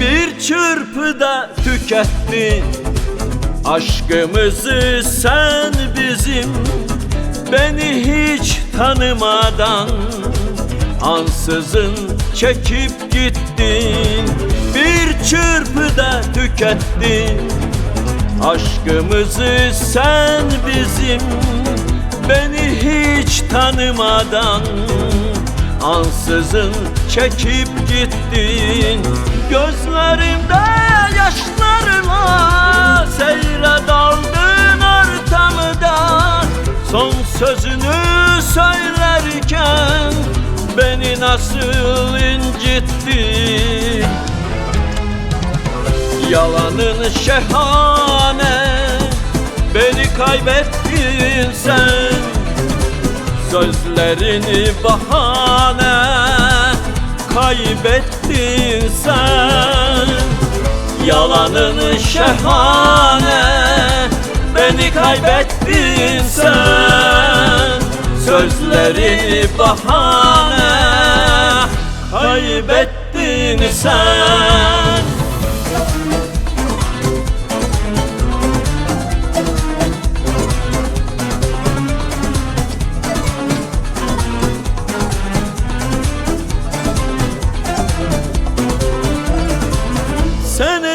Bir çırpıda tükettin Aşkımızı sen bizim Beni hiç tanımadan. Ansızın çekip gittin çırpıda tükettin Aşkımızı sen bizim Beni hiç tanımadan Ansızın çekip gittin. Gözlerimde yaşlarla Seyre daldın ortamda Son sözünü söylerken Beni nasıl incittin Yalanın şehane Beni kaybettin sen. Sözlerini bahane Kaybettin sen. Yalanın şehane Beni kaybettin sen. Sözlerini bahane Kaybettin sen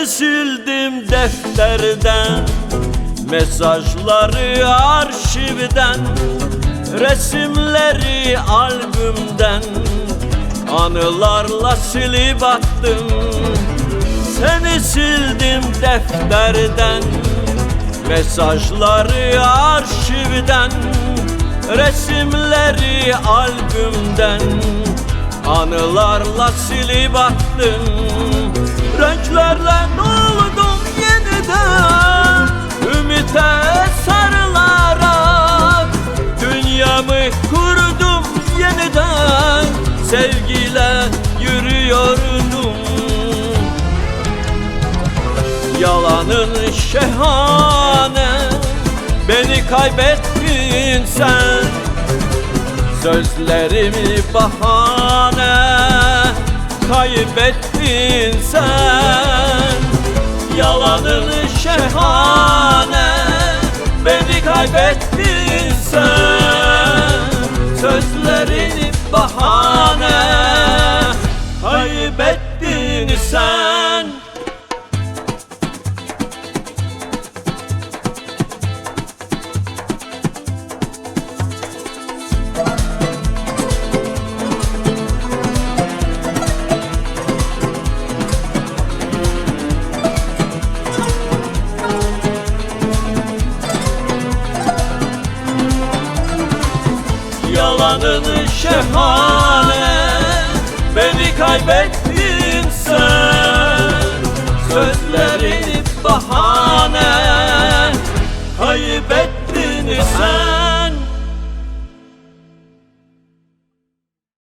sildim defterden Mesajları arşivden Resimleri albümden Anılarla silip attım. Seni sildim defterden Mesajları arşivden Resimleri albümden Anılarla silip attım Renklerle doldum yeniden. Ümite sarılarak Dünyamı kurdum yeniden. Sevgiyle yürüyordum. Yalanın şehane Beni kaybettin sen Sözlerimi bahane Kaybettin sen. Yalanın şehane Beni kaybettin Yalanın şehane Beni kaybettin sen. Sözlerin bahane Kaybettin sen